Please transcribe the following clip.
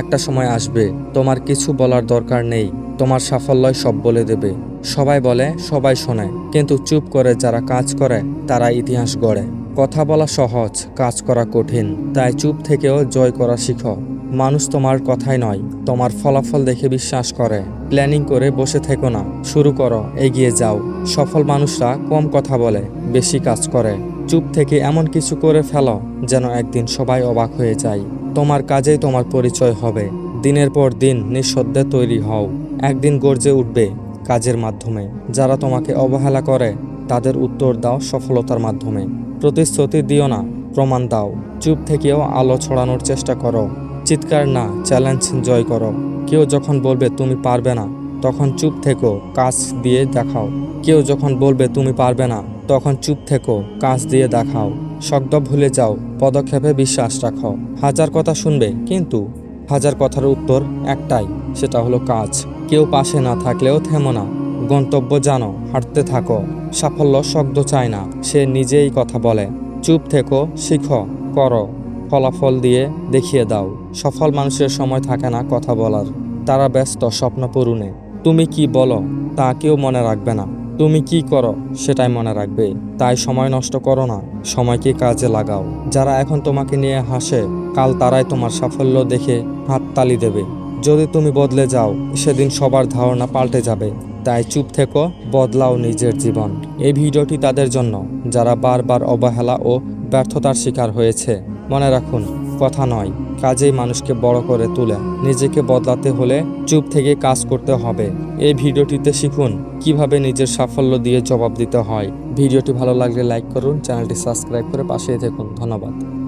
একটা সময় আসবে, তোমার কিছু বলার দরকার নেই, তোমার সাফল্যই সব বলে দেবে। সবাই বলে, সবাই শোনে, কিন্তু চুপ করে যারা কাজ করে, তারা ইতিহাস গড়ে। কথা বলা সহজ, কাজ করা কঠিন, তাই চুপ থেকেও জয় করা শিখো। মানুষ তোমার কথাই নয়, তোমার ফলাফল দেখে বিশ্বাস করে। প্ল্যানিং করে বসে থেকো না, শুরু করো, এগিয়ে যাও। সফল মানুষরা কম কথা বলে, বেশি কাজ করে। চুপ থেকে এমন কিছু করে ফেলো, যেন একদিন সবাই অবাক হয়ে যায়। তোমার কাজেই তোমার পরিচয় হবে। দিনের পর দিন নিঃশব্দে তৈরি হও। একদিন গর্জে উঠবে কাজের মাধ্যমে। যারা তোমাকে অবহেলা করে, তাদের উত্তর দাও সফলতার মাধ্যমে। প্রতিশ্রুতি দিও না, প্রমাণ দাও। চুপ থেকেও আলো ছড়ানোর চেষ্টা করো। চিৎকার না, চ্যালেঞ্জ জয় করো। কেউ যখন বলবে তুমি পারবে না, তখন চুপ থেকো, কাজ দিয়ে দেখাও। কেউ যখন বলবে তুমি পারবে না, তখন চুপ থেকো, কাজ দিয়ে দেখাও। শব্দ ভুলে যাও, পদক্ষেপে বিশ্বাস রাখো। হাজার কথা শুনবে, কিন্তু হাজার কথার উত্তর একটাই, সেটা হলো কাজ। কেউ পাশে না থাকলেও থেমো না। গন্তব্য জানো, হাঁটতে থাকো। সাফল্য শব্দ চায় না, সে নিজেই কথা বলে। চুপ থেকো, শিখো, করো। ফলাফল দিয়ে দেখিয়ে দাও। সফল মানুষের সময় থাকে না কথা বলার। তারা ব্যস্ত, স্বপ্ন পূরণে। তুমি কি বলো, তা কেউ মনে রাখবে না। তুমি কি করো, সেটাই মনে রাখবে। তাই সময় নষ্ট করো না, সময়কে কাজে লাগাও। যারা এখন তোমাকে নিয়ে হাসে, কাল তারাই তোমার সাফল্য দেখে হাততালি দেবে। যদি তুমি বদলে যাও, সেদিন সবার ধারণা পাল্টে যাবে। তাই চুপ থেকো, বদলাও নিজের জীবন। এই ভিডিওটি তাদের জন্য, যারা বারবার অবহেলা ও ব্যর্থতার শিকার হয়েছে। মনে রাখুন কথা নয়, কাজেই মানুষকে বড় করে তোলে। নিজেকে বদলাতে হলে চুপ থেকে কাজ করতে হবে। এই ভিডিওটিতে শিখুন কীভাবে নিজের সাফল্য দিয়ে জবাব দিতে হয়। ভিডিওটি ভালো লাগলে লাইক করুন, চ্যানেলটি সাবস্ক্রাইব করে পাশেই দেখুন ধন্যবাদ।